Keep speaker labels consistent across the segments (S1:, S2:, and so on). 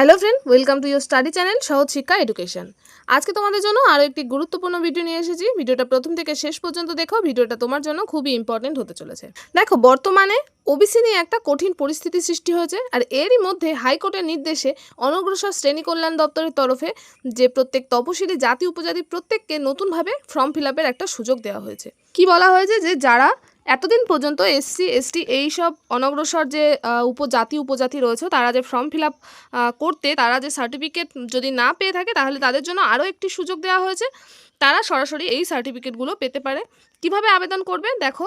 S1: Hello friend, welcome to your study channel Sahaj Shiksha education. আজকে তোমাদের জন্য আরও একটি গুরুত্বপূর্ণ ভিডিও নিয়ে এসেছি। ভিডিওটা প্রথম থেকে শেষ পর্যন্ত দেখো, ভিডিওটা তোমার জন্য খুবই ইম্পর্টেন্ট হতে চলেছে। দেখো, বর্তমানে ওবিসি নিয়ে একটা কঠিন পরিস্থিতি সৃষ্টি হয়েছে, আর এরই মধ্যে হাইকোর্টের নির্দেশে অনগ্রসর শ্রেণি কল্যাণ দপ্তরের তরফে যে প্রত্যেক তপশিলি, জাতি, উপজাতি প্রত্যেককে নতুনভাবে ফর্ম ফিল একটা সুযোগ দেওয়া হয়েছে। কি বলা হয়েছে যে যারা এতদিন পর্যন্ত এসসি এসটি এই সব অনগ্রসর যে উপজাতি উপজাতি রয়েছে, তারা যে ফর্ম ফিল করতে, তারা যে সার্টিফিকেট যদি না পেয়ে থাকে, তাহলে তাদের জন্য আরও একটি সুযোগ দেওয়া হয়েছে। তারা সরাসরি এই সার্টিফিকেটগুলো পেতে পারে। কীভাবে আবেদন করবে? দেখো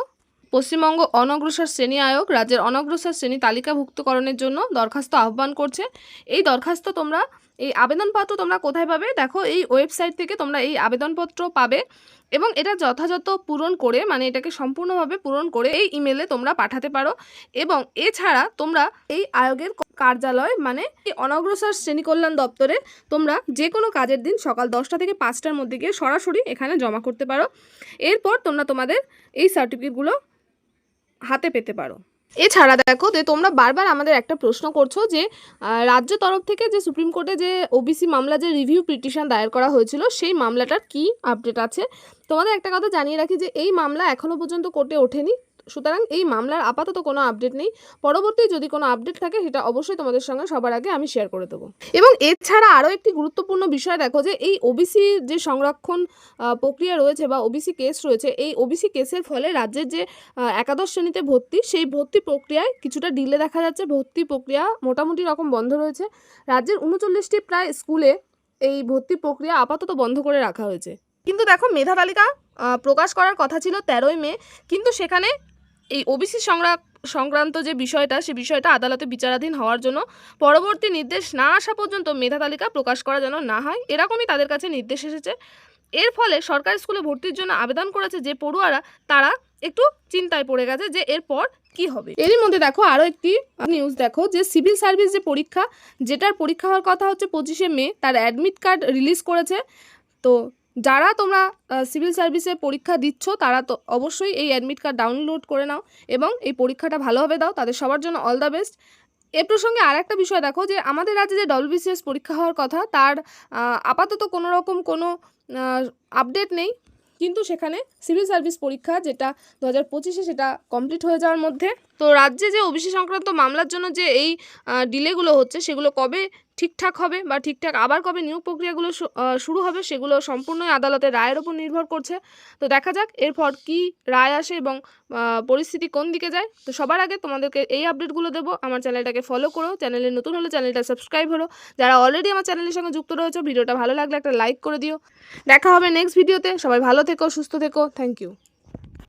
S1: পশ্চিমবঙ্গ অনগ্রসর শ্রেণি আয়োগ রাজ্যের অনগ্রসর শ্রেণি তালিকাভুক্তকরণের জন্য দরখাস্ত আহ্বান করছে। এই দরখাস্ত তোমরা, এই আবেদনপত্র তোমরা কোথায় পাবে? দেখো, এই ওয়েবসাইট থেকে তোমরা এই আবেদনপত্র পাবে এবং এটা যথাযথ পূরণ করে মানে এটাকে সম্পূর্ণভাবে পূরণ করে এই ইমেলে তোমরা পাঠাতে পারো। এবং এছাড়া তোমরা এই আয়োগের কার্যালয় মানে এই অনগ্রসর শ্রেণি কল্যাণ দপ্তরে তোমরা যে কোনো কাজের দিন সকাল দশটা থেকে পাঁচটার মধ্যে গিয়ে সরাসরি এখানে জমা করতে পারো। এরপর তোমরা তোমাদের এই সার্টিফিকেটগুলো হাতে পেতে পারো। এছাড়া দেখো যে তোমরা বারবার আমাদের একটা প্রশ্ন করছ যে রাজ্য তরফ থেকে যে সুপ্রিম কোর্টে যে ওবিসি মামলা যে রিভিউ পিটিশন দায়ের করা হয়েছিল, সেই মামলাটার কি আপডেট আছে? তোমাদের একটা কথা জানিয়ে রাখি যে এই মামলা এখনও পর্যন্ত কোর্টে ওঠেনি। সুতরাং এই মামলার আপাতত কোনো আপডেট নেই। পরবর্তী যদি কোনো আপডেট থাকে, সেটা অবশ্যই তোমাদের সঙ্গে সবার আগে আমি শেয়ার করে দেবো। এবং এছাড়া আরও একটি গুরুত্বপূর্ণ বিষয় দেখো যে এই ওবিসি যে সংরক্ষণ প্রক্রিয়া রয়েছে বা ওবিসি কেস রয়েছে, এই ওবিসি কেসের ফলে রাজ্যের যে একাদশ শ্রেণীতে ভর্তি, সেই ভর্তি প্রক্রিয়ায় কিছুটা ডিলে দেখা যাচ্ছে। ভর্তি প্রক্রিয়া মোটামুটি রকম বন্ধ রয়েছে। রাজ্যের উনচল্লিশটি প্রায় স্কুলে এই ভর্তি প্রক্রিয়া আপাতত বন্ধ করে রাখা হয়েছে। কিন্তু দেখো মেধা তালিকা প্রকাশ করার কথা ছিল তেরোই মে, কিন্তু সেখানে এই ওবিসি সংক্রান্ত যে বিষয়টা, সে বিষয়টা আদালতে বিচারাধীন হওয়ার জন্য পরবর্তী নির্দেশ না আসা পর্যন্ত মেধা তালিকা প্রকাশ করা যেন না হয়, এরকমই তাদের কাছে নির্দেশ এসেছে। এর ফলে সরকারি স্কুলে ভর্তির জন্য আবেদন করেছে যে পড়ুয়ারা, তারা একটু চিন্তায় পড়ে গেছে যে এরপর কি হবে। এরই মধ্যে দেখো আরও একটি নিউজ দেখো যে সিভিল সার্ভিস যে পরীক্ষা, যেটার পরীক্ষা হওয়ার কথা হচ্ছে পঁচিশে মে, তার অ্যাডমিট কার্ড রিলিজ করেছে। তো যারা তোমরা সিভিল সার্ভিসে পরীক্ষা দিচ্ছ, তারা তো অবশ্যই এই অ্যাডমিট কার্ড ডাউনলোড করে নাও এবং এই পরীক্ষাটা ভালোভাবে দাও, তাদের সবার জন্য অল দ্য বেস্ট এ প্রসঙ্গে আর একটা বিষয় দেখো যে, আমাদের রাজ্যে যে ডব্লিউবিসিএস পরীক্ষা হওয়ার কথা, তার আপাতত কোনো রকম কোনো আপডেট নেই। কিন্তু সেখানে সিভিল সার্ভিস পরীক্ষা যেটা দু হাজার পঁচিশে সেটা কমপ্লিট হয়ে যাওয়ার মধ্যে তো রাজ্যে যে ওবিসি সংক্রান্ত মামলার জন্য যে এই ডিলেগুলো হচ্ছে, সেগুলো কবে ঠিকঠাক হবে বা ঠিকঠাক আবার কবে নিয়োগ প্রক্রিয়াগুলো শুরু হবে, সেগুলো সম্পূর্ণই আদালতের রায়ের ওপর নির্ভর করছে। তো দেখা যাক এরপর কি রায় আসে এবং পরিস্থিতি কোন দিকে যায়। তো সবার আগে তোমাদেরকে এই আপডেটগুলো দেবো। আমার চ্যানেলটাকে ফলো করো। চ্যানেলে নতুন হলে চ্যানেলটা সাবস্ক্রাইব হলো যারা অলরেডি আমার চ্যানেলের সঙ্গে যুক্ত রয়েছে, ভিডিওটা ভালো লাগলে একটা লাইক করে দিও। দেখা হবে নেক্সট ভিডিওতে সবাই ভালো থেকো, সুস্থ থেকো। Thank you